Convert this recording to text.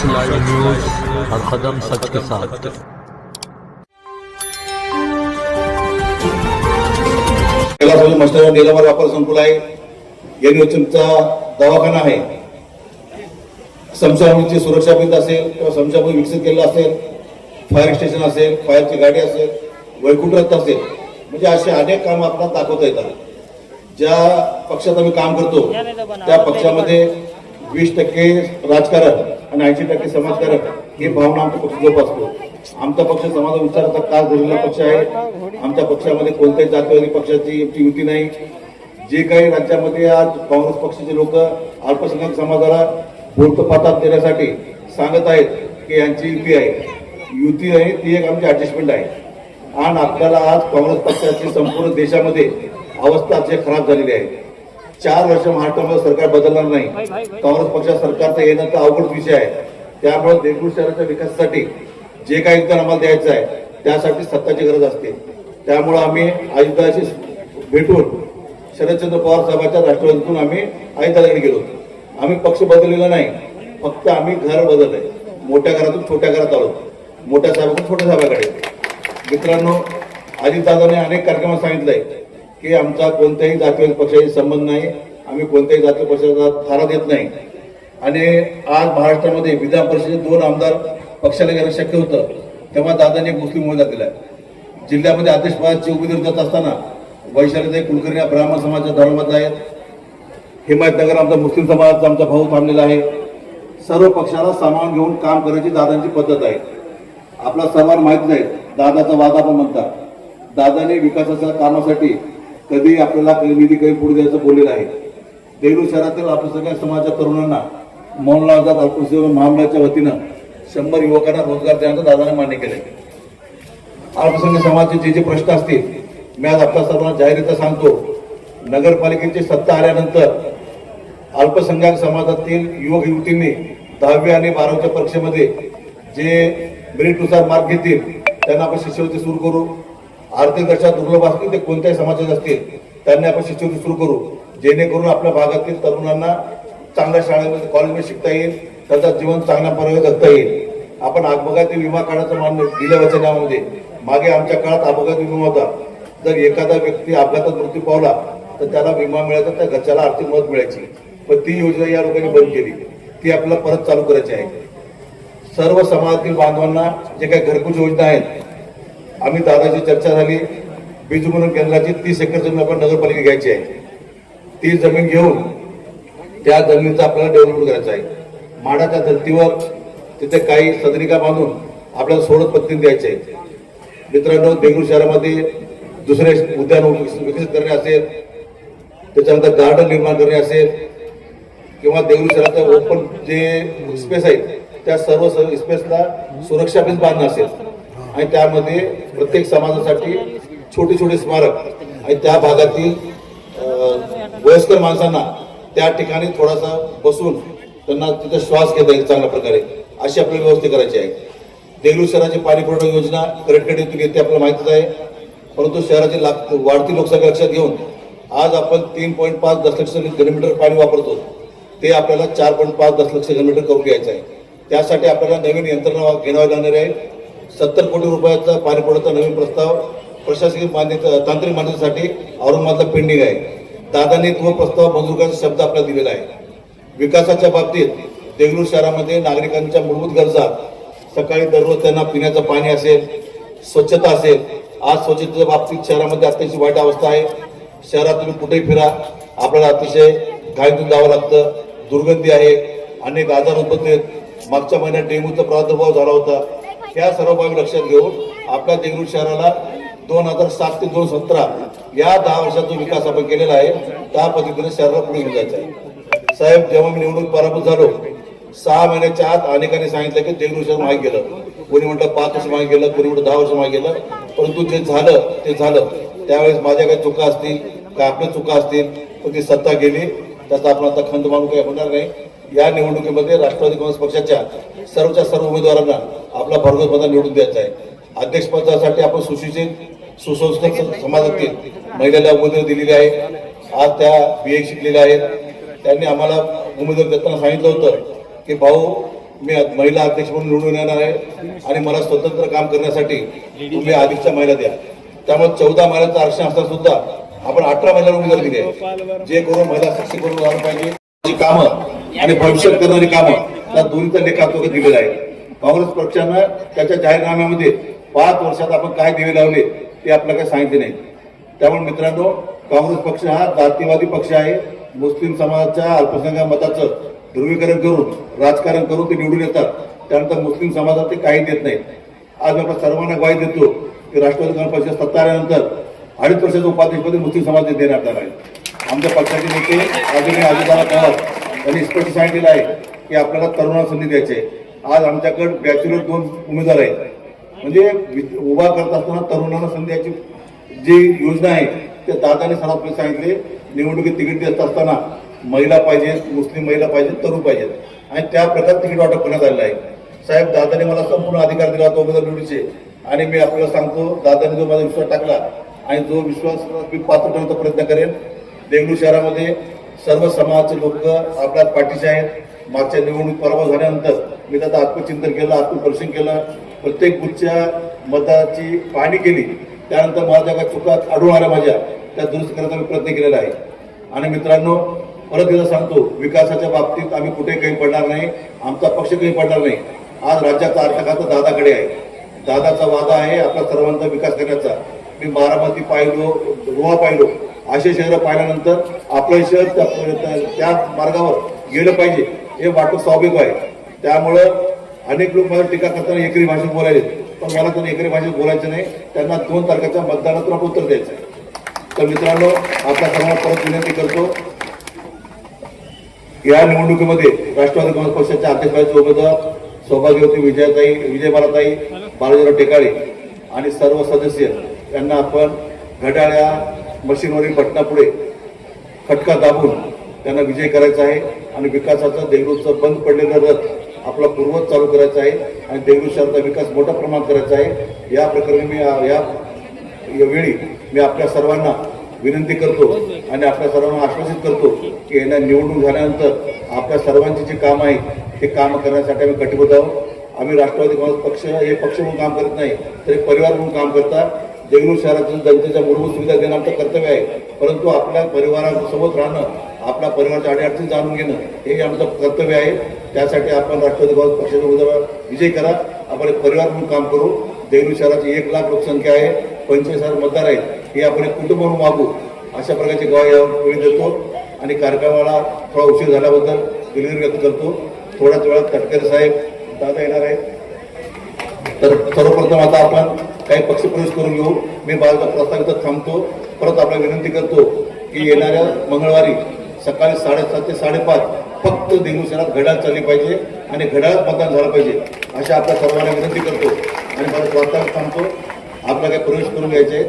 सच live news हर कदम सच के साथ। कैलासवाडी मस्टर निलंबर व्यापार संकुल आहे. एनएचएमचा दवाखाना आहे. समशाभूमीची सुरक्षा भिंत असेल किंवा समशाभूमी विकसित केलं असेल फायर स्टेशन असेल फायरची गाडी असेल वैकुंठरथ असेल म्हणजे असे अनेक कामं आपल्याला दाखवता येतात. ज्या पक्षात आम्ही काम करतो त्या पक्षामध्ये वीस टक्के राजकारण आणि ऐंशी टक्के समाजकारक ही भावना आमचा पक्ष जोपासतो. आमचा पक्ष समाज विचाराचा काळ धरलेला पक्ष आहे. आमच्या पक्षामध्ये कोणत्याही जातीवादी पक्षाची आमची युती नाही. जे काही राज्यामध्ये आज काँग्रेस पक्षाचे लोक अल्पसंख्याक समाजाला बोलतो पातात देण्यासाठी सांगत आहेत की यांची युती आहे. युती आहे ती एक आमची ॲडजस्टमेंट आहे. आणि आपल्याला आज काँग्रेस पक्षाची संपूर्ण देशामध्ये अवस्था जे खराब झालेली आहे. चार वर्ष महाराष्ट्रामध्ये सरकार बदलणार नाही. काँग्रेस पक्षा सरकारचं येणं तर अवघड विषय आहे. त्यामुळे देगलूर शहराच्या विकासासाठी जे काही योगदान आम्हाला द्यायचं आहे त्यासाठी सत्ताची गरज असते. त्यामुळे आम्ही आयुक्ताशी भेटून शरदचंद्र पवार साहेबांच्या राष्ट्रवादीतून आम्ही आयुक्ताकडे गेलो. आम्ही पक्ष बदललेला नाही फक्त आम्ही घर बदललंय. मोठ्या घरातून छोट्या घरात आलो. मोठ्या साहेबातून छोट्या साहेबाकडे. मित्रांनो अजितदादाने अनेक कार्यक्रमात सांगितलंय. की आमचा कोणत्याही जाती पक्षाशी संबंध नाही. आम्ही कोणत्याही जाती पक्षाचा थारा देत नाही. आणि आज महाराष्ट्रामध्ये विधान परिषदेत दोन आमदार पक्षाला घेणं शक्य होतं. तेव्हा दादांनी एक मुस्लिम मुलगा दिला. जिल्ह्यामध्ये आदेश पदाचे उमेदवार जात असताना वैशालीताई कुलकर्णी या ब्राह्मण समाजाच्या धर्मात आहेत. हिमायतनगर आमचा मुस्लिम समाजाचा आमचा भाऊ थांबलेला आहे. सर्व पक्षाला सामावून घेऊन काम करायची दादांची पद्धत आहे. आपला सर्वांना माहीत नाही. दादाचा वादा पण म्हणतात दादाने विकासाच्या कामासाठी कधी आपल्याला निधी काही पुढे द्यायचं बोललेलं आहे देगलूर शहरातील आपल्या सगळ्या समाजाच्या तरुणांना मौन आझाद अल्पसेवक महामंडळाच्या वतीनं शंभर युवकांना रोजगार देण्याचं दादाने मान्य केले अल्पसंख्याक समाजाचे जे जे प्रश्न असतील मी आज आपल्या सर्वांना जाहीरित सांगतो नगरपालिकेची सत्ता आल्यानंतर अल्पसंख्याक समाजातील युवक युवतींनी दहावी आणि बारावीच्या परीक्षेमध्ये जे मेरिटनुसार मार्क घेतील त्यांना आपण शिष्यवृत्ती सुरू करू. आर्थिक दर्शा दुर्लभ असतील ते कोणत्याही समाजात असतील त्यांनी आपण शिष्यवृत्ती सुरू करू. जेणेकरून आपल्या भागातील तरुणांना चांगल्या शाळेमध्ये कॉलेजमध्ये शिकता येईल त्याचा जीवन चांगल्या पर्याय जगता येईल. आपण अपघाती विमा काढायचं मान्य दिल्या वचनामध्ये मागे आमच्या काळात अपघात विमा होता. जर एखादा व्यक्ती अपघातात मृत्यू पावला तर त्याला विमा मिळायचा त्या घरच्याला आर्थिक मदत मिळायची. पण ती योजना या लोकांनी बंद केली. ती आपल्याला परत चालू करायची आहे. सर्व समाजातील बांधवांना जे काही घरकुल योजना आहेत आम्ही दादाची चर्चा झाली. बीज म्हणून केंद्राची तीस एकर जमीन आपण नगरपालिका घ्यायची आहे. ती जमीन घेऊन त्या जमिनीचा आपल्याला डेव्हलपमेंट करायचं आहे. माडाच्या धर्तीवर तिथे काही सदनिका बांधून आपल्याला सोडत पत्ती द्यायचे आहे मित्रांनो देगलूर शहरामध्ये दुसरे उद्यान विकसित करणे असेल त्याच्यानंतर गार्डन निर्माण करणे असेल किंवा देगलूर शहराचं ओपन जे स्पेस आहेत त्या सर्व स्पेसला सुरक्षा बीज बांधणं असेल. आणि त्यामध्ये प्रत्येक समाजासाठी छोटे छोटे स्मारक आणि त्या भागातील वयस्कर माणसांना त्या ठिकाणी थोडासा बसून त्यांना तिथे श्वास घेता येईल चांगल्या प्रकारे. अशी आपल्याला व्यवस्था करायची आहे. देगलूर शहराची पाणी पुरवठा योजना करेक्टेडीतून येते आपल्याला माहितीच आहे. परंतु शहराची लाग- वाढती लोकसंख्या लक्षात घेऊन आज आपण तीन पॉईंट पाच दशलक्ष घनमीटर पाणी वापरतो. ते आपल्याला चार पॉईंट पाच दशलक्ष घनमीटर करून घ्यायचं आहे. त्यासाठी आपल्याला नवीन यंत्रणा घेणावी लागणार आहे सत्तर कोटी रुपयाचा पाणी पुरवठा नवीन प्रस्ताव प्रशासकीय मान्यता तांत्रिक मान्यतेसाठी औरंगाबादला पेंडिंग आहे. दादांनी तो प्रस्ताव मंजूर करण्याचा शब्द आपल्याला दिलेला आहे. विकासाच्या बाबतीत देगलूर शहरामध्ये नागरिकांच्या मूलभूत गरजा सकाळी दररोज त्यांना पिण्याचं पाणी असेल स्वच्छता असेल आज स्वच्छतेच्या बाबतीत शहरामध्ये अतिशय वाईट अवस्था आहे. शहरात तुम्ही कुठेही फिरा आपल्याला अतिशय घाईतून जावं लागतं दुर्गंधी आहे अनेक आजार उद्भवत मागच्या महिन्यात डेंग्यूचा प्रादुर्भाव झाला होता. ह्या सर्व बाबी लक्षात घेऊन आपल्या देगलूर शहराला दोन हजार सात ते दोन सतरा या दहा वर्षात जो विकास आपण केलेला आहे. त्या पद्धतीने शहराला पुढे घेऊन जायचं आहे. साहेब जेव्हा मी निवडणूक पराभूत झालो सहा महिन्याच्या आत अनेकांनी सांगितलं की देगलूर शहर मागे गेलं. कोणी म्हटलं पाच वर्ष मागे गेलं कोणी म्हटलं दहा वर्ष मागे गेलं. परंतु जे झालं ते झालं. त्यावेळेस माझ्या काही चुका असतील काय आपल्या चुका असतील पण ती सत्ता गेली. त्याचा आपण आता खंत मानून काही होणार नाही. या निवडणुकीमध्ये राष्ट्रवादी काँग्रेस पक्षाच्या सर्वच्या सर्व उमेदवारांना आपला भरघोस मतदान निवडून द्यायचा आहे. अध्यक्षपदासाठी आपण सुशिक्षित सुसंस्कृत समाजातील महिलेला उमेदवारी दिलेली आहे. आज त्या बी ए शिकलेल्या आहेत. त्यांनी आम्हाला उमेदवारी देताना सांगितलं होतं की भाऊ मी महिला अध्यक्ष म्हणून निवडून येणार आहे आणि मला स्वतंत्र काम करण्यासाठी तुम्ही अधिकच्या महिला द्या. त्यामुळे चौदा महिलांचं आरक्षण असताना सुद्धा आपण अठरा महिला उमेदवार दिले आहे. जे करून महिला सक्षमीकरण करून पाहिजे. कामं आणि भविष्यात करणारी कामं त्या दोन्हीचा लेखातोक दिलेला आहे. काँग्रेस पक्षानं त्याच्या जाहीरनाम्यामध्ये पाच वर्षात आपण काय दिवे लावले ते आपल्याला काही सांगितले नाही. त्यामुळे मित्रांनो काँग्रेस पक्ष हा जातीवादी पक्ष आहे. मुस्लिम समाजाच्या अल्पसंख्याक मताचं ध्रुवीकरण करून राजकारण करून ते निवडून येतात. त्यानंतर मुस्लिम समाजात ते काही देत नाही. आज मी आपल्या सर्वांना ग्वाही देतो की राष्ट्रवादी काँग्रेस पक्ष सत्ता आल्यानंतर अडीच वर्षाच्या उपाध्यक्षपदी मुस्लिम समाज देण्यात आला आहे. आमच्या पक्षाचे नेते आदरणीय अजितदादा पवार यांनी स्पष्ट सांगितलेलं आहे की आपल्याला तरुणाला संधी द्यायची आहे. आज आमच्याकडे बॅचलर दोन उमेदवार आहेत. म्हणजे वि- उभा करत असताना तरुणांना संधी द्यायची जी योजना आहे ते दादाने सर्वात सांगितले निवडणुकीत तिकीट देत असताना महिला पाहिजेत मुस्लिम महिला पाहिजेत तरुण पाहिजेत. आणि त्या प्रकारे तिकीट वाटप करण्यात आलेलं आहे. साहेब दादाने मला संपूर्ण अधिकार दिला होता उमेदवार निवडीचे. आणि मी आपल्याला सांगतो दादाने जो माझा विश्वास टाकला आणि जो विश्वास मी पात्र ठेवण्याचा प्रयत्न करेन देगलूर शहरामध्ये सर्व समाजाचे लोक आपल्या पाठीचे आहेत. मागच्या निवडणूक पराभव झाल्यानंतर मी त्याचं आत्मचिंतन केलं आत्मपरीक्षण केलं. प्रत्येक बुथच्या मताची पाहणी केली. त्यानंतर मला ज्या काही चुका आढळून आल्या माझ्या त्या दुरुस्त करण्याचा मी प्रयत्न केलेला आहे. आणि मित्रांनो परत एकदा सांगतो विकासाच्या बाबतीत आम्ही कुठे काही पडणार नाही आमचा पक्ष काही पडणार नाही. आज राज्याचा अर्थखातं दादाकडे आहे. दादाचा वादा आहे आपला सर्वांचा विकास करण्याचा. मी बारामती पाहिलो गोवा पाहिलो. असे शहरं पाहिल्यानंतर आपलं शहर त्या मार्गावर गेलं पाहिजे हे वाटत स्वाभाविक आहे. त्यामुळं अनेक लोक मला टीका करताना एकरी भाषेत बोलायचे पण मला त्यांना एकरी भाषेत बोलायचं नाही. त्यांना दोन तारखेच्या मतदानातून आपण उत्तर द्यायचं आहे. तर मित्रांनो आपल्या सर्वांना परत विनंती करतो या निवडणुकीमध्ये राष्ट्रवादी काँग्रेस पक्षाच्या अध्यक्षाचे उमेदवार सौभाग्यवती विजयाताई विजयबालाताई बालाजीराव टेकाळे आणि सर्व सदस्य यांना आपण घड्याळ्या मशीनवरील बटनापुढे खटका दाबून त्यांना विजय करायचा आहे आणि विकासाचं देगलूरचं बंद पडलेलं रथ आपला पूर्वज चालू करायचा आहे आणि देगलूर शहराचा विकास मोठ्या प्रमाणात करायचा आहे. या प्रकरणी मी या वेळी मी आपल्या सर्वांना विनंती करतो आणि आपल्या सर्वांना आश्वासित करतो की यांना निवडणूक झाल्यानंतर आपल्या सर्वांचे जे काम आहे ते काम करण्यासाठी आम्ही कटिबद्ध आहोत. आम्ही राष्ट्रवादी काँग्रेस पक्ष हे पक्ष म्हणून काम करत नाही तर परिवार म्हणून काम करता. देगलूर शहरातील जनतेच्या मूलभूत सुविधा देणं आमचं कर्तव्य आहे. परंतु आपल्या परिवारासोबत राहणं आपल्या परिवाराच्या अडीअडचणी जाणून घेणं हे आमचं कर्तव्य आहे. त्यासाठी आपण राष्ट्रवादी काँग्रेस पक्षाचा उमेदवार विजय करा. आपण एक परिवार म्हणून काम करू. देगलूर शहराची एक लाख लोकसंख्या आहे. पंचवीस हजार मतदार आहेत. हे आपण एक कुटुंब म्हणून वागू. अशा प्रकारची ग्वाही यावेळी देतो. आणि कार्यक्रमाला थोडा उशीर झाल्याबद्दल दिलगिरी व्यक्त करतो. थोड्याच वेळात तटकरे साहेब दादा येणार आहेत. तर सर्वप्रथम आता आपण काही पक्षप्रवेश करून घेऊ मी माझा प्रस्ताव इथं थांबतो. परत आपला विनंती करतो की येणाऱ्या मंगळवारी सकाळी साडेसात ते साडेपाच फक्त देगलूर शहरात घड्याळ चालली पाहिजे आणि घड्याळात मतदान झालं पाहिजे अशा आपल्या सर्वांना विनंती करतो. आणि माझा प्रस्ताव थांबतो. आपला काही प्रवेश करून घ्यायचे